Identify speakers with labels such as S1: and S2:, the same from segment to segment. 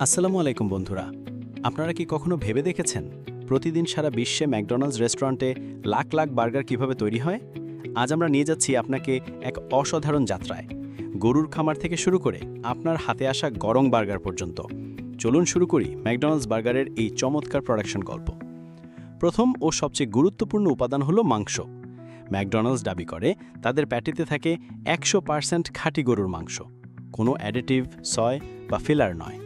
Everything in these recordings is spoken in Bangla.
S1: আসসালামু আলাইকুম বন্ধুরা। আপনারা কি কখনো ভেবে দেখেছেন প্রতিদিন সারা বিশ্বে ম্যাকডোনাল্ডস রেস্টুরেন্টে লাখ লাখ বার্গার কীভাবে তৈরি হয়? আজ আমরা নিয়ে যাচ্ছি আপনাকে এক অসাধারণ যাত্রায়। গরুর খামার থেকে শুরু করে আপনার হাতে আসা গরম বার্গার পর্যন্ত। চলুন শুরু করি ম্যাকডোনাল্ডস বার্গারের এই চমৎকার প্রোডাকশন গল্প। প্রথম ও সবচেয়ে গুরুত্বপূর্ণ উপাদান হলো মাংস। ম্যাকডোনাল্ডস দাবি করে, তাদের প্যাটিতে থাকে একশো পার্সেন্ট খাঁটি গরুর মাংস। কোনো অ্যাডিটিভ, সয় বা ফিলার নয়।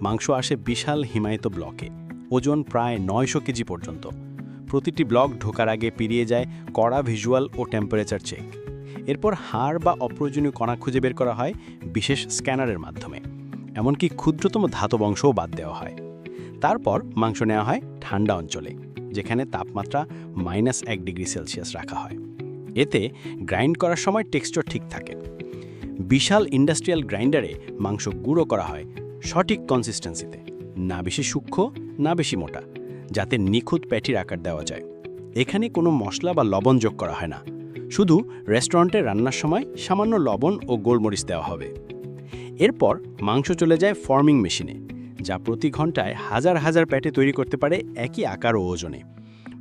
S1: মাংস আসে বিশাল হিমায়িত ব্লকে। ওজন প্রায় নয়শো কেজি পর্যন্ত। প্রতিটি ব্লক ঢোকার আগে পেরিয়ে যায় কড়া ভিজুয়াল ও টেম্পারেচার চেক এরপর হাড় বা অপ্রয়োজনীয় কণা খুঁজে বের করা হয় বিশেষ স্ক্যানারের মাধ্যমে। এমনকি ক্ষুদ্রতম ধাতব অংশও বাদ দেওয়া হয়। তারপর মাংস নেওয়া হয় ঠান্ডা অঞ্চলে, যেখানে তাপমাত্রা মাইনাস এক ডিগ্রি সেলসিয়াস রাখা হয়। এতে গ্রাইন্ড করার সময় টেক্সচার ঠিক থাকে। বিশাল ইন্ডাস্ট্রিয়াল গ্রাইন্ডারে মাংস গুঁড়ো করা হয় সঠিক কনসিস্টেন্সিতে না বেশি সূক্ষ্ম, না বেশি মোটা, যাতে নিখুঁত প্যাটির আকার দেওয়া যায়। এখানে কোনো মশলা বা লবণ যোগ করা হয় না। শুধু রেস্টুরেন্টে রান্নার সময় সামান্য লবণ ও গোলমরিচ দেওয়া হবে। এরপর মাংস চলে যায় ফর্মিং মেশিনে যা প্রতি ঘন্টায় হাজার হাজার প্যাটে তৈরি করতে পারে একই আকার ও ওজনে।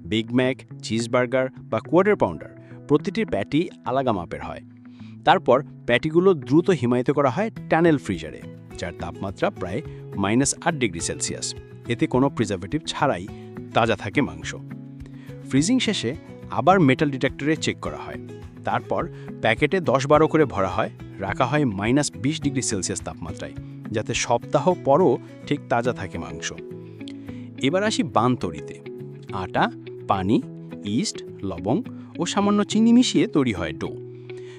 S1: বিগ ম্যাক চিজবার্গার বা কোয়ার্টার পাউন্ডার প্রতিটির প্যাটি আলাদা মাপের হয়। তারপর প্যাটিগুলো দ্রুত হিমায়িত করা হয় ট্যানেল ফ্রিজারে যার তাপমাত্রা প্রায় মাইনাস আট ডিগ্রি সেলসিয়াস। এতে কোনো প্রিজার্ভেটিভ ছাড়াই তাজা থাকে মাংস। ফ্রিজিং শেষে আবার মেটাল ডিটেক্টরে চেক করা হয়। তারপর প্যাকেটে দশ বারো করে ভরা হয়, রাখা হয় মাইনাস বিশ ডিগ্রি সেলসিয়াস তাপমাত্রায়, যাতে সপ্তাহ পরও ঠিক তাজা থাকে মাংস। এবার আসি বান তৈরিতে আটা, পানি ইস্ট লবং ও সামান্য চিনি মিশিয়ে তৈরি হয় ডো।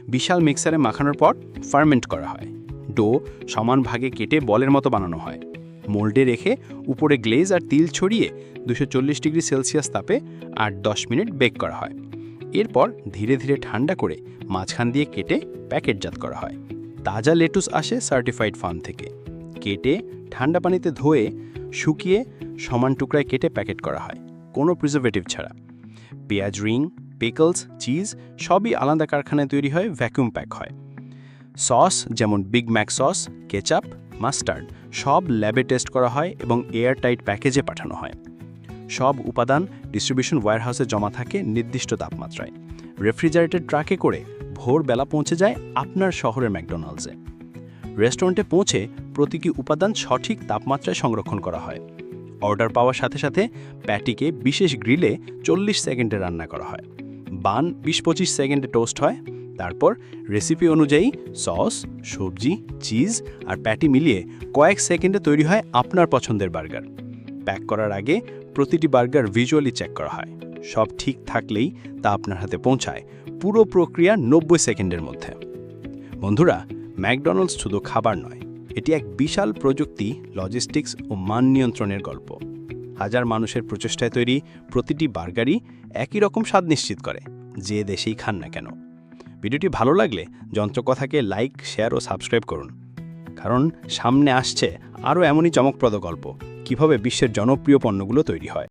S1: বিশাল মিক্সারে মাখানোর পর ফার্মেন্ট করা হয়। ডো সমান ভাগে কেটে বলের মতো বানানো হয়। মোল্ডে রেখে উপরে গ্লেজ আর তিল ছড়িয়ে দুশো ডিগ্রি সেলসিয়াস তাপে আট দশ মিনিট বেক করা হয়। এরপর ধীরে ধীরে ঠান্ডা করে মাঝখান দিয়ে কেটে প্যাকেটজাত করা হয়। তাজা লেটুস আসে সার্টিফাইড ফার্ম থেকে। কেটে ঠান্ডা পানিতে ধোয়ে শুকিয়ে সমান টুকরায় কেটে প্যাকেট করা হয়, কোনো প্রিজারভেটিভ ছাড়া। পেঁয়াজ রিং পিকলস চিজ সবই আলাদা কারখানায় তৈরি হয় ভ্যাকুয়াম প্যাক হয়। সস, যেমন Big Mac sauce, ketchup, mustard, সব ল্যাবে টেস্ট করা হয় এবং এয়ার টাইট প্যাকেজে পাঠানো হয়। সব উপাদান ডিস্ট্রিবিউশন ওয়্যারহাউসে জমা থাকে নির্দিষ্ট তাপমাত্রায়। রেফ্রিজারেটেড ট্রাকে করে ভোরবেলা পৌঁছে যায় আপনার শহরের ম্যাকডোনাল্ডসে। রেস্টুরেন্টে পৌঁছে প্রতীকী উপাদান সঠিক তাপমাত্রায় সংরক্ষণ করা হয়। অর্ডার পাওয়ার সাথে সাথে প্যাটিকে বিশেষ গ্রিলে চল্লিশ সেকেন্ডে রান্না করা হয়। বান বিশ পঁচিশ সেকেন্ডে টোস্ট হয়। তারপর রেসিপি অনুযায়ী সস সবজি চিজ আর প্যাটি মিলিয়ে কয়েক সেকেন্ডে তৈরি হয় আপনার পছন্দের বার্গার প্যাক করার আগে প্রতিটি বার্গার ভিজুয়ালি চেক করা হয়। সব ঠিক থাকলেই তা আপনার হাতে পৌঁছায় পুরো প্রক্রিয়া নব্বই সেকেন্ডের মধ্যে। বন্ধুরা, ম্যাকডোনাল্ডস শুধু খাবার নয়, এটি এক বিশাল প্রযুক্তি লজিস্টিক্স ও মান নিয়ন্ত্রণের গল্প। হাজার মানুষের প্রচেষ্টায় তৈরি প্রতিটি বার্গারই একই রকম স্বাদ নিশ্চিত করে, যে দেশেই খান না কেন। ভিডিওটি ভালো লাগলে যন্ত্রকথাকে লাইক, শেয়ার ও সাবস্ক্রাইব করুন। কারণ সামনে আসছে আরও এমনই চমকপ্রদ গল্প, কীভাবে বিশ্বের জনপ্রিয় পণ্যগুলো তৈরি হয়।